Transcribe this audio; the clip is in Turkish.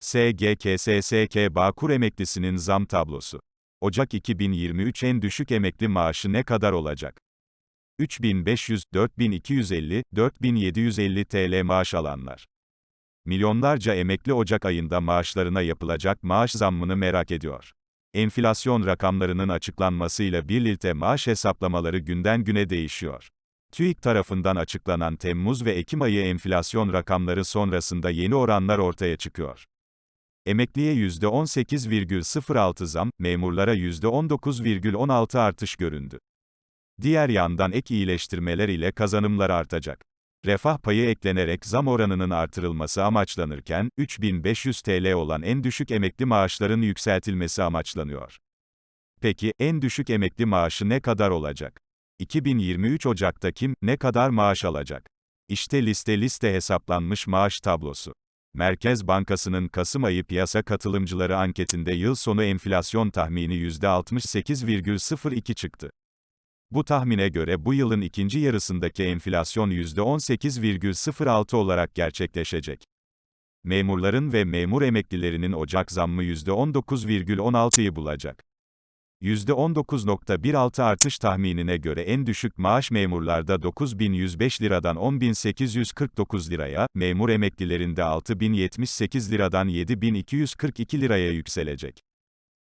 SGK-SSK Bağkur emeklisinin zam tablosu. Ocak 2023 en düşük emekli maaşı ne kadar olacak? 3500, 4250, 4750 TL maaş alanlar. Milyonlarca emekli Ocak ayında maaşlarına yapılacak maaş zammını merak ediyor. Enflasyon rakamlarının açıklanmasıyla birlikte maaş hesaplamaları günden güne değişiyor. TÜİK tarafından açıklanan Temmuz ve Ekim ayı enflasyon rakamları sonrasında yeni oranlar ortaya çıkıyor. Emekliye %18,06 zam, memurlara %19,16 artış göründü. Diğer yandan ek iyileştirmeler ile kazanımlar artacak. Refah payı eklenerek zam oranının artırılması amaçlanırken, 3500 TL olan en düşük emekli maaşların yükseltilmesi amaçlanıyor. Peki, en düşük emekli maaşı ne kadar olacak? 2023 Ocak'ta kim, ne kadar maaş alacak? İşte liste liste hesaplanmış maaş tablosu. Merkez Bankası'nın Kasım ayı piyasa katılımcıları anketinde yıl sonu enflasyon tahmini %68,02 çıktı. Bu tahmine göre bu yılın ikinci yarısındaki enflasyon %18,06 olarak gerçekleşecek. Memurların ve memur emeklilerinin Ocak zammı %19,16'yı bulacak. %19.16 artış tahminine göre en düşük maaş memurlarda 9105 liradan 10849 liraya, memur emeklilerinde 6078 liradan 7242 liraya yükselecek.